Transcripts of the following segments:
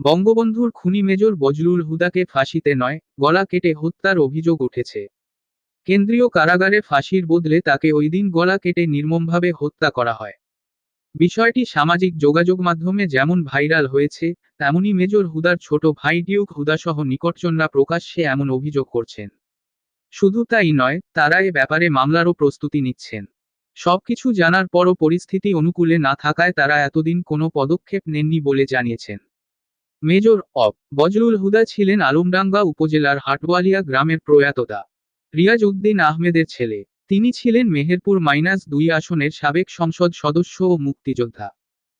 বঙ্গবন্ধুর খুনি মেজর বজলুল হুদাকে ফাঁসিতে নয়, গলা কেটে হত্যার অভিযোগ উঠেছে। কেন্দ্রীয় কারাগারে ফাঁসির বদলে তাকে ওই দিন গলা কেটে নির্মমভাবে হত্যা করা হয়। বিষয়টি সামাজিক যোগাযোগ মাধ্যমে যেমন ভাইরাল হয়েছে, তেমনি মেজর হুদার ছোট ভাই ডিউক হুদাসহ নিকটজনরা প্রকাশ্যে এমন অভিযোগ করছেন। শুধু তাই নয়, তারা এ ব্যাপারে মামলারও প্রস্তুতি নিচ্ছেন। সবকিছু জানার পরও পরিস্থিতি অনুকূলে না থাকায় তারা এতদিন কোনো পদক্ষেপ নেননি বলে জানিয়েছেন। মেজর অব বজলুল হুদা ছিলেন আলমডাঙ্গা উপজেলার হাটওয়ালিয়া গ্রামের প্রয়াতদা রিয়াজ উদ্দিন আহমেদের ছেলে। তিনি ছিলেন মেহেরপুর মাইনাস দুই আসনের সাবেক সংসদ সদস্য ও মুক্তিযোদ্ধা।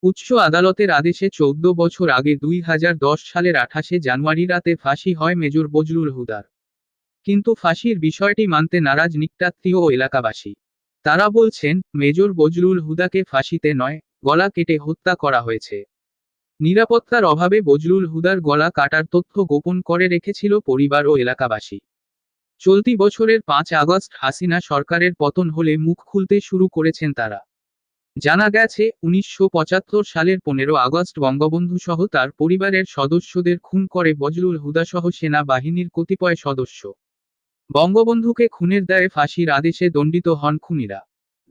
উচ্চ আদালতের আদেশে চৌদ্দ বছর আগে দুই হাজার দশ সালের আঠাশে জানুয়ারি রাতে ফাঁসি হয় মেজর বজলুল হুদার। কিন্তু ফাঁসির বিষয়টি মানতে নারাজ নিকটাত্মীয় ও এলাকাবাসী। তারা বলছেন, মেজর বজলুল হুদাকে ফাঁসিতে নয়, গলা কেটে হত্যা করা হয়েছে। নিরাপত্তার অভাবে বজলুল হুদার গলা কাটার তথ্য গোপন করে রেখেছিল পরিবার ও এলাকাবাসী। চলতি বছরের পাঁচ আগস্ট হাসিনা সরকারের পতন হলে মুখ খুলতে শুরু করেছেন তারা। জানা গেছে, উনিশশো পঁচাত্তর সালের পনেরো আগস্ট বঙ্গবন্ধু সহ তার পরিবারের সদস্যদের খুন করে বজলুল হুদাসহ সেনা বাহিনীর কতিপয় সদস্য। বঙ্গবন্ধুকে খুনের দায়ে ফাঁসির আদেশে দণ্ডিত হন খুনিরা।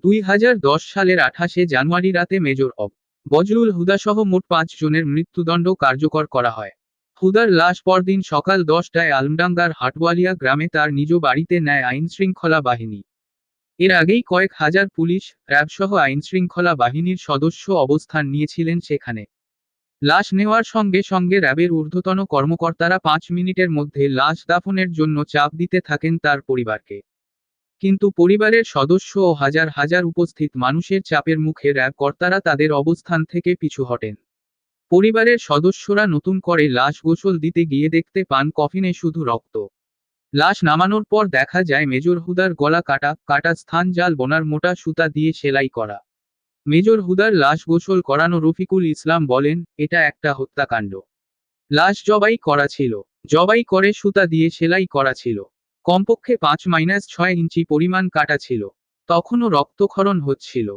দুই হাজার দশ সালের আঠাশে জানুয়ারি রাতে মেজর অব বজলুল হুদাসহ মোট পাঁচ জনের মৃত্যুদণ্ড কার্যকর করা হয়। হুদার লাশ পরদিন সকাল দশটায় আলমডাঙ্গার হাটওয়ালিয়া গ্রামে তার নিজ বাড়িতে নেয় আইনশৃঙ্খলা বাহিনী। এর আগেই কয়েক হাজার পুলিশ, র্যাবসহ আইনশৃঙ্খলা বাহিনীর সদস্য অবস্থান নিয়েছিলেন সেখানে। লাশ নেওয়ার সঙ্গে সঙ্গে র্যাবের ঊর্ধ্বতন কর্মকর্তারা পাঁচ মিনিটের মধ্যে লাশ দাফনের জন্য চাপ দিতে থাকেন তার পরিবারকে। কিন্তু পরিবারের সদস্য ও হাজার হাজার উপস্থিত মানুষের চাপের মুখে র্যাব কর্তারা তাদের অবস্থান থেকে পিছু হটেন। পরিবারের সদস্যরা নতুন করে লাশ গোসল দিতে গিয়ে দেখতে পান কফিনে শুধু রক্ত। লাশ নামানোর পর দেখা যায় মেজর হুদার গলা কাটা কাটা স্থান জাল বোনার মোটা সুতা দিয়ে সেলাই করা। মেজর হুদার লাশ গোসল করানো রফিকুল ইসলাম বলেন, এটা একটা হত্যাকাণ্ড। লাশ জবাই করা ছিল। জবাই করে সুতা দিয়ে সেলাই করা ছিল। কমপক্ষে পাঁচ মাইনাস ছয় ইঞ্চি পরিমাণ কাটা ছিল। তখনও রক্তক্ষরণ হচ্ছিল।